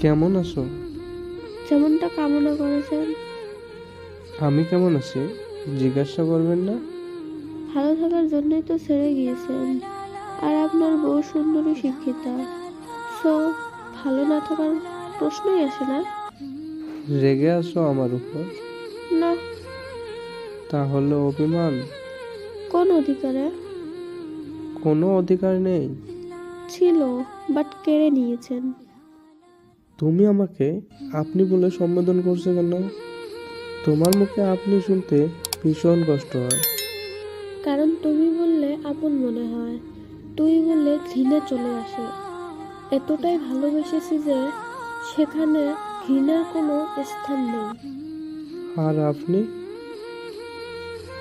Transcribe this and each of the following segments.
কেমন আছো? যেমনটা কামনা করেছেন। আমি কেমন আছি? জিজ্ঞাসা করবেন না? ভালো থাকার জন্যই তো ছেড়ে গিয়েছেন। আর আপনার বউ সুন্দরী শিক্ষিতা। সো ভালো না থাকার প্রশ্নই আসে না। রেগে আছো আমার উপর? না। তাহলে অভিমান? কোন অধিকারে? কোনো অধিকার নেই। ছিল বাট কেড়ে নিয়েছেন। তুমি আমাকে আপনি বলে সম্বোধন করছ কেন? তোমার মুখে আপনি শুনতে ভীষণ কষ্ট হয়। কারণ তুমি বললে আপন মনে হয়। তুই বললে ঘৃণা চলে আসে। এতটাই ভালোবেসেছি যে সেখানে ঘৃণার কোনো স্থান নেই। আর আপনি?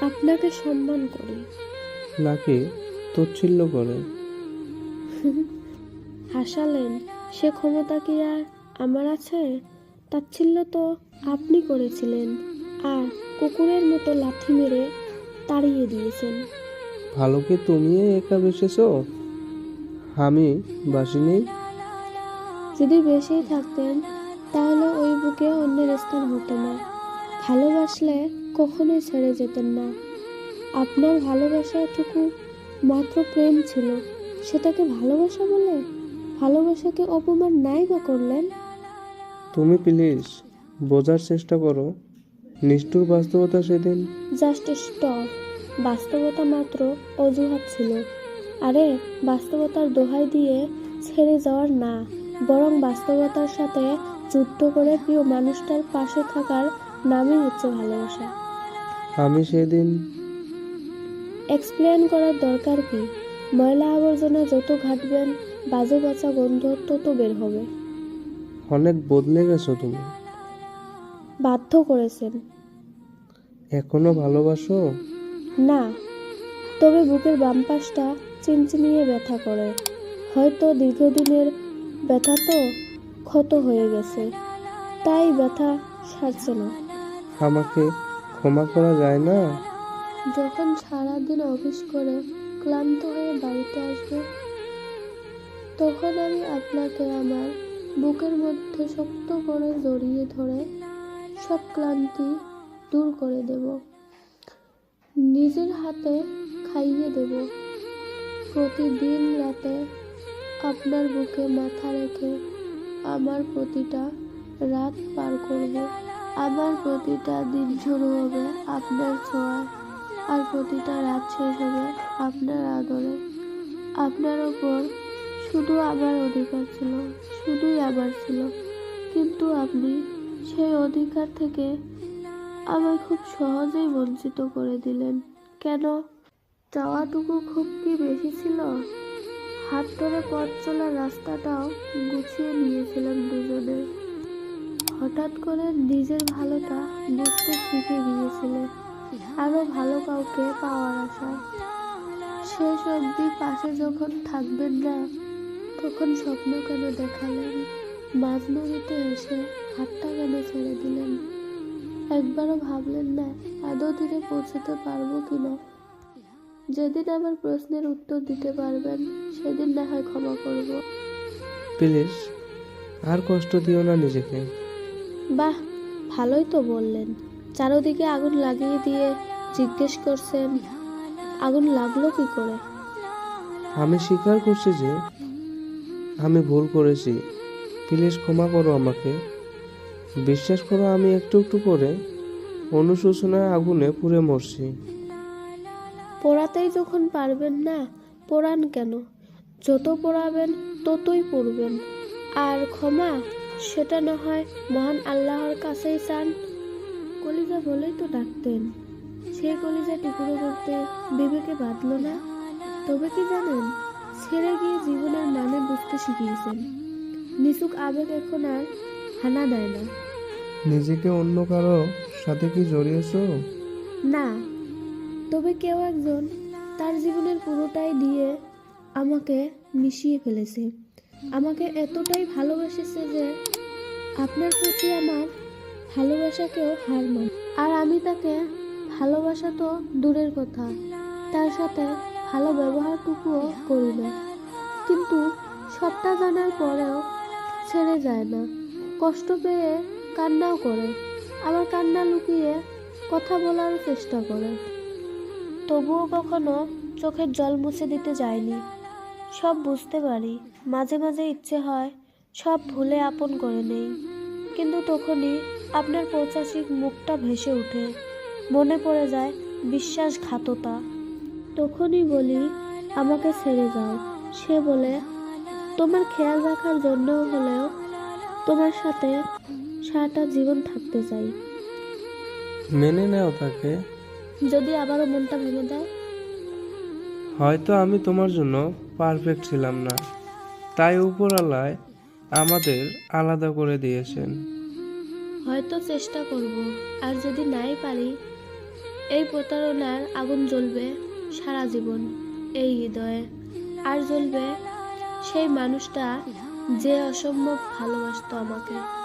আপনাকে সম্মান করি। নাকি তচ্ছিল্য করে? হাসালেন সে ক্ষমতা কি আর আমার আছে তাচ্ছিল্য তো আপনি করেছিলেন আর কুকুরের মতো লাথি মেরে তাড়িয়ে দিয়েছেন। ভালো কি তুমি একা বেসেছো? আমি বাসিনি। যদি বেশিই থাকতেন তাহলে ওই বুকে অন্যের স্থান হতো না। ভালোবাসলে কখনোই ছেড়ে যেতেন না। আপনার ভালোবাসাটুকু মাত্র প্রেম ছিল। সেটাকে ভালোবাসা বলে? ভালোবাসাকে অপমান নাই বা করলেন? তুমি প্লিজ বোঝার চেষ্টা করো নিষ্ঠুর বাস্তবতা সেদিন। জাস্ট স্টপ বাস্তবতা মাত্র অজুহাত ছিল। আরে বাস্তবতার দোহাই দিয়ে ছেড়ে যাওয়ার না বরং বাস্তবতার সাথে যুদ্ধ করে প্রিয় মানুষটার পাশে থাকার নামই হচ্ছে ভালোবাসা। আমি সেদিন এক্সপ্লেন করার দরকার কি? ময়লা আবর্জনা যত ঘাটবেন বাজে বাঁচা গন্ধ তত বের হবে। অনেক বদলে গেছো তুমি। বাধ্য করেছেন। এখনও ভালোবাসো? না তবে বুকের বাম পাশটা চিনচিনিয়ে ব্যথা করে। হয়তো দীর্ঘদিনের ব্যথা তো ক্ষত হয়ে গেছে তাই ব্যথা সারছে না। আমাকে ক্ষমা করা যায় না? যখন সারাদিন অফিস করে ক্লান্ত হয়ে বাড়িতে আসবে তখন আমি আপনাকে আমার বুকের মধ্যে শক্ত করে জড়িয়ে ধরে সব ক্লান্তি দূর করে দেব। নিজের হাতে খাইয়ে দেব। প্রতিদিন রাতে আপনার বুকে মাথা রেখে আমার প্রতিটা রাত পার করব। আমার প্রতিটা দিন শুরু হবে আপনার ছোঁয়ায় আর প্রতিটা রাত শেষ হবে আপনার আদরে। আপনার ওপর শুধু আমার অধিকার ছিল, শুধুই আমার ছিল। কিন্তু আপনি সেই অধিকার থেকে আমায় খুব সহজেই বঞ্চিত করে দিলেন। কেন? চাওয়াটুকু খুব কি বেশি ছিল? হাত ধরে পথ চলার রাস্তাটাও গুছিয়ে নিয়েছিলাম দুজনে। হঠাৎ করে নিজের ভালোটা বুঝতে শিখে গিয়েছিলেন আরও ভালো কাউকে পাওয়ার আশা শেষ অবধি পাশে যখন থাকবেন না তখন স্বপ্ন কেন দেখালেন? মাঝ নদীতে এসে হাতটা কেন ছেড়ে দিলেন? একবারও ভাবলেন না আদৌ তীরে পৌঁছতে পারব কিনা? যেদিন আমার প্রশ্নের উত্তর দিতে পারবেন সেদিন না হয় ক্ষমা করব। প্লিজ আর কষ্ট দিও না নিজেকে। বাহ ভালোই তো বললেন। চারোদিকে আগুন লাগিয়ে দিয়ে জিজ্ঞেস করছেন আগুন লাগল কি করে? আমি স্বীকার করছি যে আমি ভুল করেছি। প্লিজ ক্ষমা করো আমাকে। বিশ্বাস করো, আমি একটু একটু করে অনুশোচনার আগুনে পুড়ে মরছি। পড়াতেই যখন পারবেন না, পড়ান কেন? যত পড়াবেন, ততই পড়বেন। আর ক্ষমা, সেটা না হয় মহান আল্লাহর কাছেই চান। কলিজা বলেই তো ডাকতেন। সেই কলিজা টুকরো করতে বিবেকে বাঁধল না? তবে কি জানেন? ছেড়ে গিয়ে জীবনের মানে বুঝতে শিখিয়েছেন। নিচুক আবেগ এখন আর হানা দেয় না। নিজেকে অন্য কারও সাথে কি জড়িয়েছো? না তবে কেউ একজন তার জীবনের পুরোটাই দিয়ে আমাকে মিশিয়ে ফেলেছে। আমাকে এতটাই ভালোবেসেছে যে আপনার প্রতি আমার ভালোবাসাকেও হার মান। আর আমি তাকে ভালোবাসা তো দূরের কথা তার সাথে ভালো ব্যবহারটুকুও করি না কিন্তু সবটা জানার পরেও ছেড়ে যায় না। কষ্ট পেয়ে কান্নাও করে। আবার কান্না লুকিয়ে কথা বলার চেষ্টা করে। তবুও কখনো চোখের জল মুছে দিতে যায়নি। সব বুঝতে পারি। মাঝে মাঝে ইচ্ছে হয় সব ভুলে আপন করে নেই। কিন্তু তখনই আপনার পৌঁছাচিক মুখটা ভেসে ওঠে। মনে পড়ে যায় বিশ্বাসঘাততা তখনই বলি আমাকে ছেড়ে যাও। সে বলে তোমার খেয়াল রাখার জন্য হলেও তোমার সাথে সারাটা জীবন থাকতে চাই। মেনে নেও তাকে। যদি আবারও মনটা ভেঙে দেয় হয়তো আমি তোমার জন্য পারফেক্ট ছিলাম না। তাই উপরালায় আমাদের আলাদা করে দিয়েছেন। হয়তো চেষ্টা করব আর যদি নাই পারি এই প্রতারণার আগুন জ্বলবে। সারা জীবন এই হৃদয়ে। আর জ্বলবে সেই মানুষটা যে অসম্ভব ভালোবাসত আমাকে।